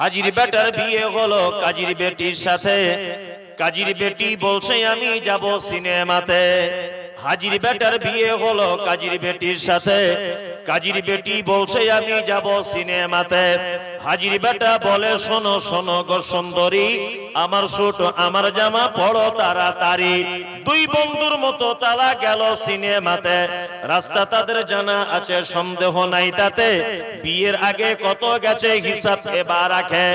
হাজির বেটার বিয়ে হলো কাজীর বেটির সাথে। কাজীর বেটি বলছে আমি যাব সিনেমাতে। হাজির বেটার বিয়ে হলো কাজীর বেটির সাথে। কাজীর বেটি বলছে আমি যাব সিনেমাতে। হাজির বেটা বলে শোনো শোনো গো সুন্দরী আমার সুট আমার জামা পড়ো তাড়াতাড়ি। দুই বন্ধুর মতো তালা গেল সিনেমাতে। রাস্তা তাদের জানা আছে, সন্দেহ নাই তাতে। বিয়ের আগে কত গেছে হিসাব এবার রাখে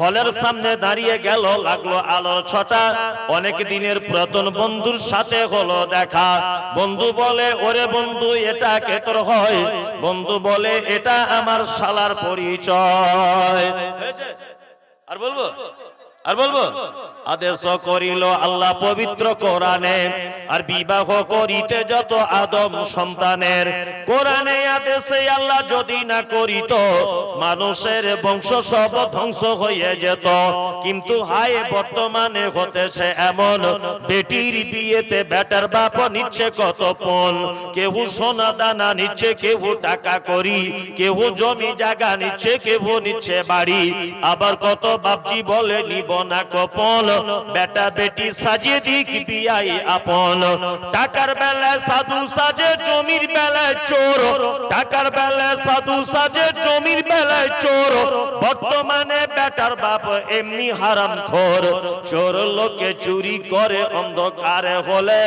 হলের সামনে দাঁড়িয়ে গেল, লাগল আলোর ছটা। অনেক দিনের পুরাতন বন্ধুর সাথে হলো দেখা। বন্ধু বলে, ওরে বন্ধু, এটা কে তোর হয়? বন্ধু বলে, এটা আমার শালার পরিচয়। আর বলব? আর বলব? আদেশ করিল আল্লাহ পবিত্র কোরআনে, আর বিবাহ করিতে যত আদম সন্তানের, কোরআনে আদেশে আল্লাহ যদি না করিত, মানুষের বংশ সব ধ্বংস হয়ে যেত। কিন্তু হায়, বর্তমানে হতেছে এমন, বেটির বিয়েতে বেটার বাপ নিচ্ছে কত পণ। কেউ সোনা দানা নিচ্ছে কেউ টাকা করি কেউ জমি জায়গা নিচ্ছে কেউ নিচ্ছে বাড়ি। আবার কত বাপজি বলে নিব না কপল বেটা বেটি সাজিয়ে দিক বিয়াই আপন। টাকার বেলায় সাধু সাজে, জমির বেলায় চোর। টাকার বেলায় সাধু সাজে, জমির বেলায় চোর। বর্তমানে বেটার বাপ এমনি হারাম খোর। চোর লোকে চুরি করে অন্ধকারে হলে,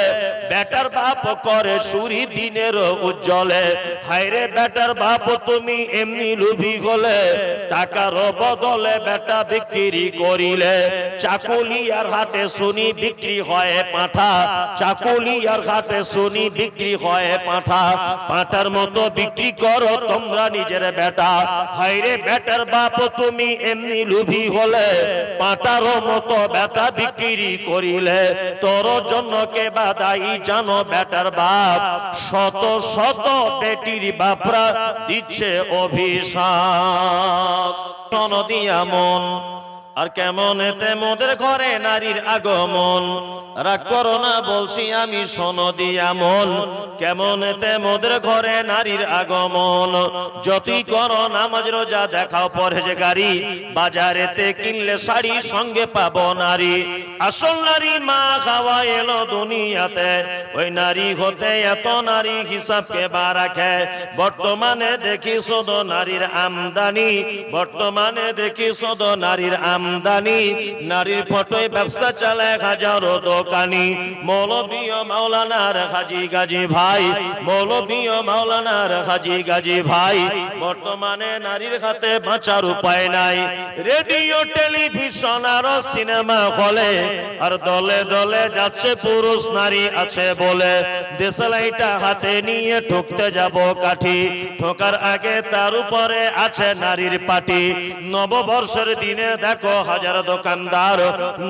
বেটার বাপ করে সুরি দিনের উজ্জ্বলে। হায়রে বেটার বাপ, তুমি এমনি লুভি হলে টাকার বদলে বেটা বিক্রি করিলে। চাকুলিয়ার হাটে শুনি বিক্রি হয় পাঠা, চাকুলিয়ার হাটে শুনি বিক্রি হয় পাঠা। পাঠার মতো বিক্রি করো তোমরা নিজের বেটা। হাইরে বেটার বাপ, তুমি এমনি লুভি হলে পাটার মতো বেটা বিক্রি করিলে তোর জন্য কে বাদাই জানো বেটার বাপ? শত শত বেটির বাপরা দিচ্ছে অভিশাপ। দিয়া মন আর কেমন এতে মোদের ঘরে নারীর আগমন? রাগ করো না, বলছি আমি সনদি আমন। কেমন এতে মোদের ঘরে নারীর আগমন? যতই করো নামাজ, রোজা দেখাও পরে গাড়ি বাজারেতে কিনলে শাড়ি সঙ্গে পাবো নারী। আসল নারী মা খাওয়া এলো দুনিয়াতে, ওই নারী হতে এত নারী হিসাবকে বা রাখে? বর্তমানে দেখি শুধু নারীর আমদানি, বর্তমানে দেখি শুধু নারীর আমদানি, নারীর ফটোয় ব্যবসা চালায় হাজারো দোকানি। মৌলবীয় মাওলানার হাজি গাজী ভাই, মৌলবীয় মাওলানার হাজি গাজী ভাই, বর্তমানে নারীর হাতে বাঁচার উপায় নাই। রেডিও, টেলিভিশন আর সিনেমা হলে আর দলে দলে যাচ্ছে পুরুষ নারী আছে বলে। দেশলাইটা হাতে নিয়ে ঠুকতে যাব কাঠি। ঠোকার আগে তার উপরে আছে নারীর পাটি। নববর্ষের দিনে দেখো হাজার দোকানদার,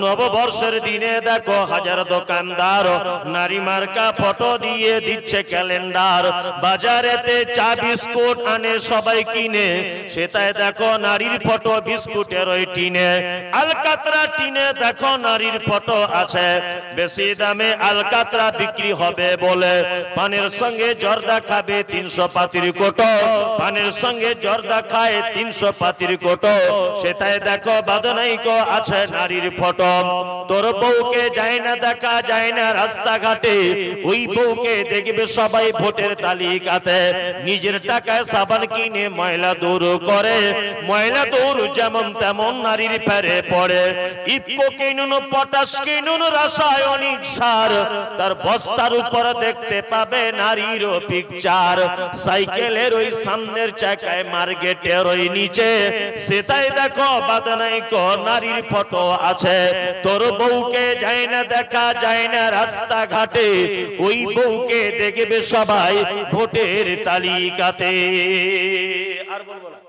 নববর্ষের দিনে দেখো হাজার দোকানদার, নারী মার্কা ফটো দিয়ে দিচ্ছে ক্যালেন্ডার। বাজারেতে চা বিস্কুট আনে, সবাই কিনে। সেটাই দেখো নারীর ফটো, বিস্কুটের ওই টিনে। আলকাতরা টিনে দেখো নারীর ফটো আছে। বেশি দামে আলকাতরা বিক্রি হবে বলে। পানের সঙ্গে জর্দা খাবে তিনশো পাতির কোটো। পানের সঙ্গে জর্দা খায় তিনশো পাতির কোটো। সেটাই দেখো বাদনাইকো আছে নারীর ফটো তোর বউকে যায় না দেখা, যায় না রাস্তাঘাটে। ওই বউকে দেখবে সবাই ভোটের তালিকাতে। নিজের টাকায় সাবান কিনে ময়লা দূর করে। ময়লা দূর যেমন তেমন নারীর পড়ে। কিনুন, পটাশ কিনুন, রাসায়নিক সার। তার বস্তার উপর দেখতে পাবে নারীর পিকচার সাইকেলের ওই সামনের চাকায় মার্কেটের ওই নিচে। সেটাই দেখো বাদনাই কো নারীর ফটো আছে। তোর বউকে যায় না দেখা যায় না রাস্তাঘাটে। ওই বউকে দেখবে সবাই ভোটের তালিকাতে। আর বলব না।